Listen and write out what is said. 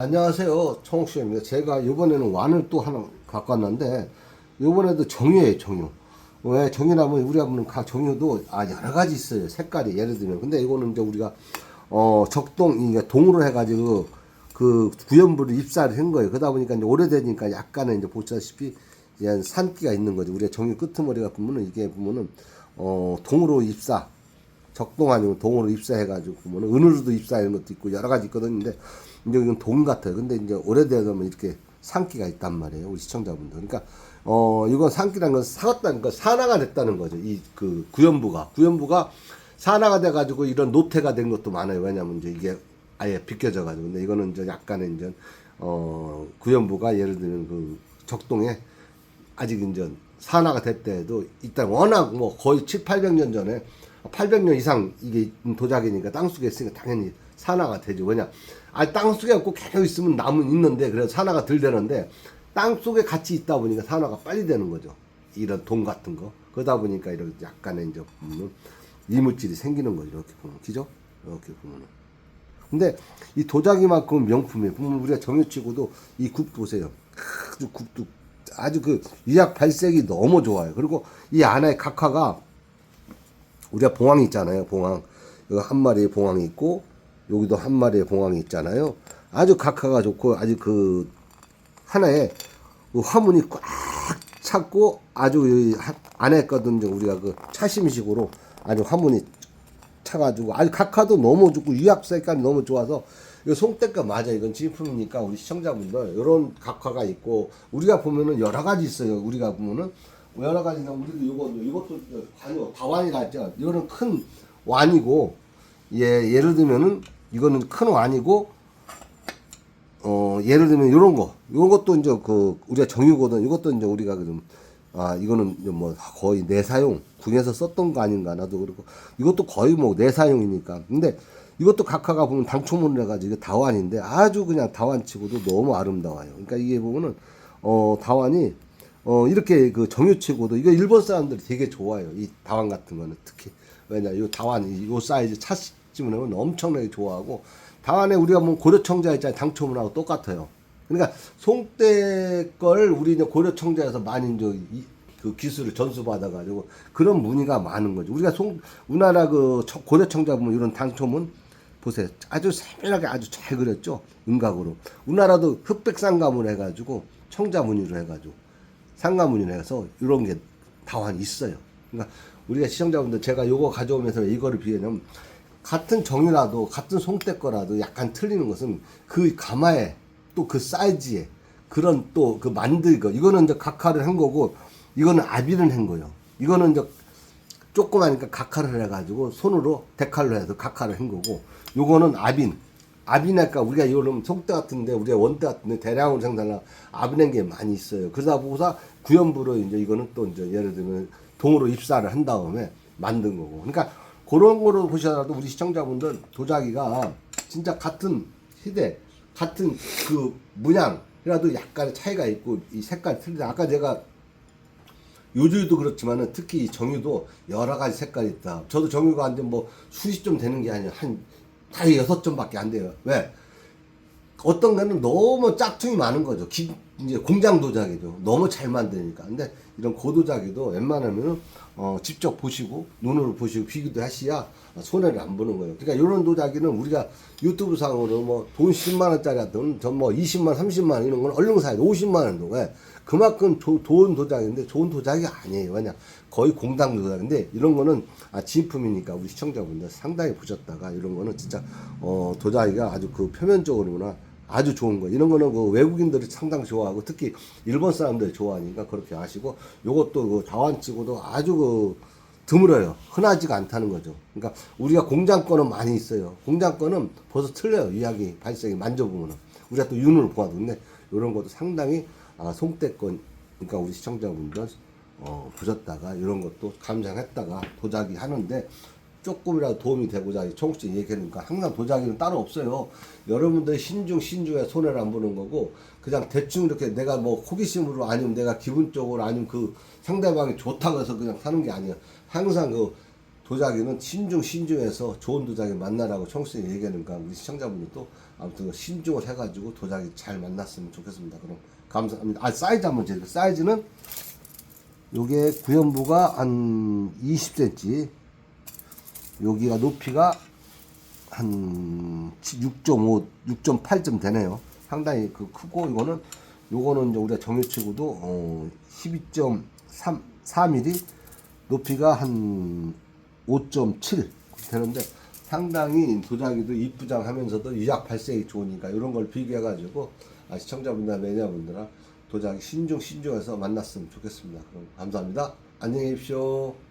안녕하세요. 청옥씨입니다. 제가 이번에는 완을 또 하나 갖고 왔는데, 이번에도 정유예요, 정유. 왜 정유라면 우리가 보는 각 정유도 아, 여러 가지 있어요. 색깔이. 예를 들면. 근데 이거는 이제 우리가, 어, 적동, 이게 동으로 해가지고 그 구연부를 입사를 한 거예요. 그러다 보니까 이제 오래되니까 약간은 이제 보시다시피 이제 산기가 있는 거죠. 우리가 정유 끄트머리가 보면은 이게 보면은, 어, 동으로 입사. 적동 아니면 동으로 입사해가지고 보면은 은으로도 입사하는 것도 있고 여러 가지 있거든요. 근데 이제 이건 동 같아요. 근데 이제 오래되면 이렇게 산기가 있단 말이에요. 우리 시청자분들. 그러니까 어 이건 산기라는 건 사갔다는 거 산화가 됐다는 거죠. 이 그 구연부가 구연부가 산화가 돼가지고 이런 노태가 된 것도 많아요. 왜냐면 이제 이게 아예 비껴져 가지고 근데 이거는 이제 약간의 이제 어 구연부가 예를 들면 그 적동에 아직 이제 산화가 됐대도 일단 워낙 뭐 거의 7, 800년 전에 800년 이상 이게 도자기니까 땅속에 있으니까 당연히 산화가 되죠. 왜냐? 아, 땅 속에 없고 계속 있으면 나무는 있는데 그래서 산화가 덜 되는데 땅 속에 같이 있다 보니까 산화가 빨리 되는 거죠. 이런 동 같은 거. 그러다 보니까 이렇게 약간의 이제 보면 이물질이 생기는 거죠. 이렇게 보면. 기죠? 이렇게 보면은. 근데 이 도자기만큼 명품이에요. 보면 우리가 정유치고도 이국 보세요. 아주 국도 아주 그 유약 발색이 너무 좋아요. 그리고 이 안에 각화가 우리가 봉황이 있잖아요. 봉황. 여기 한 마리의 봉황이 있고 여기도 한 마리의 봉황이 있잖아요. 아주 각화가 좋고 아주 그 하나에 그 화문이 꽉 찼고 아주 이 하- 안에 거든 우리가 그 차심식으로 아주 화문이 차가지고 아주 각화도 너무 좋고 유약 색깔이 너무 좋아서 이거 송대가 맞아. 이건 진품이니까 우리 시청자분들 이런 각화가 있고 우리가 보면은 여러 가지 있어요. 우리가 보면은 여러 가지나? 우리도 이거 이것도 관요 다완이라 했죠. 이거는 큰 완이고 예 예를 들면은 이거는 큰 완이고 어 예를 들면 이런 거. 이런 것도 이제 그 우리가 정유거든. 이것도 이제 우리가 그좀 아 이거는 뭐 거의 내사용 궁에서 썼던 거 아닌가. 나도 그렇고. 이것도 거의 뭐 내사용이니까. 근데 이것도 각하가 보면 당초문을 해가지고 이게 다완인데 아주 그냥 다완치고도 너무 아름다워요. 그러니까 이게 보면은 어 다완이 어 이렇게 그 정유치고도 이거 일본 사람들이 되게 좋아해요. 이 다완 같은 거는 특히. 왜냐 이 다완 이 사이즈 차 하면 엄청나게 좋아하고 다완에 우리가 뭐 고려청자 있잖아요 당초문하고 똑같아요 그러니까 송대 걸 우리 이제 고려청자에서 많이 이제 이- 그 기술을 전수받아가지고 그런 문의가 많은 거죠. 우리가 송 우리나라 그 청- 고려청자 보면 이런 당초문 보세요. 아주 세밀하게 아주 잘 그렸죠. 음각으로. 우리나라도 흑백 상가문 해가지고 청자 문의로 해가지고 상가 문의로 해서 이런 게 다완 있어요. 그러니까 우리가 시청자분들 제가 요거 가져오면서 이거를 비교하면 같은 정이라도 같은 송대 거라도 약간 틀리는 것은 그 가마에 또 그 사이즈에 그런 또 그 만들거 이거는 이제 각화를 한 거고 이거는 아비를 한 거예요. 이거는 이제 조그마니까 각화를 해가지고 손으로 데칼로 해서 각화를 한 거고 요거는 아빈 아빈할까 우리가 이거는 속대 같은데 우리가 원대 같은데 대량으로 생산한 아빈한 게 많이 있어요. 그러다 보고서 구연부로 이제 이거는 또 이제 예를 들면 동으로 입사를 한 다음에 만든 거고 그러니까 그런 거로 보시더라도 우리 시청자분들 도자기가 진짜 같은 시대 같은 그 문양이라도 약간의 차이가 있고 이 색깔이 틀리다. 아까 제가 요주도 그렇지만은 특히 이 정유도 여러 가지 색깔이 있다. 저도 정유가 한뭐 수십 점 되는 게 아니라 한다 여섯 점밖에 안 돼요. 왜? 어떤 거는 너무 짝퉁이 많은 거죠. 기, 이제 공장 도자기죠. 너무 잘 만드니까. 근데 이런 고도자기도 웬만하면은 어, 직접 보시고 눈으로 보시고 비교도 하셔야 손해를 안 보는 거예요. 그러니까 이런 도자기는 우리가 유튜브 상으로 뭐 돈 10만 원짜리 하든 전뭐 20만, 30만 원 이런 건 얼른 사야 돼. 50만 원도 왜? 그만큼 조, 좋은 도자기인데 좋은 도자기 아니에요. 왜냐? 거의 공당 도자기인데 이런 거는 아, 진품이니까 우리 시청자분들 상당히 보셨다가 이런 거는 진짜 어, 도자기가 아주 그 표면적으로나 아주 좋은 거. 이런 거는 그 외국인들이 상당히 좋아하고 특히 일본 사람들이 좋아하니까 그렇게 아시고 요것도 그 다완치고도 아주 그 드물어요. 흔하지가 않다는 거죠. 그러니까 우리가 공장 거는 많이 있어요. 공장 거는 벌써 틀려요. 유약이 발색이 만져보면은. 우리가 또 윤을 보아도 근데 이런 것도 상당히 아, 송대권 그러니까 우리 시청자분들 어, 보셨다가 이런 것도 감상했다가 도자기 하는데 조금이라도 도움이 되고자 청국씨 얘기하니까 항상 도자기는 따로 없어요. 여러분들 신중 신중에 손해를 안 보는 거고 그냥 대충 이렇게 내가 뭐 호기심으로 아니면 내가 기분적으로 아니면 그 상대방이 좋다고 해서 그냥 사는 게 아니에요. 항상 그 도자기는 신중 신중해서 좋은 도자기 만나라고 청국씨 얘기하니까 우리 시청자분들도 아무튼 신중을 해가지고 도자기 잘 만났으면 좋겠습니다. 그럼 감사합니다. 아 사이즈 한번 재요. 사이즈는 요게 구연부가 한 20cm, 여기가 높이가 한 6.5, 6.8점 되네요. 상당히 그 크고 이거는 요거는 이제 우리가 정유치고도 어 12.3 4mm 높이가 한 5.7 되는데 상당히 도자기도 이쁘장하면서도 유약 발색이 좋으니까 이런 걸 비교해 가지고 아, 시청자분들 매니아분들아 도자기 신중 신중해서 만났으면 좋겠습니다. 그럼 감사합니다. 안녕히 계십시오.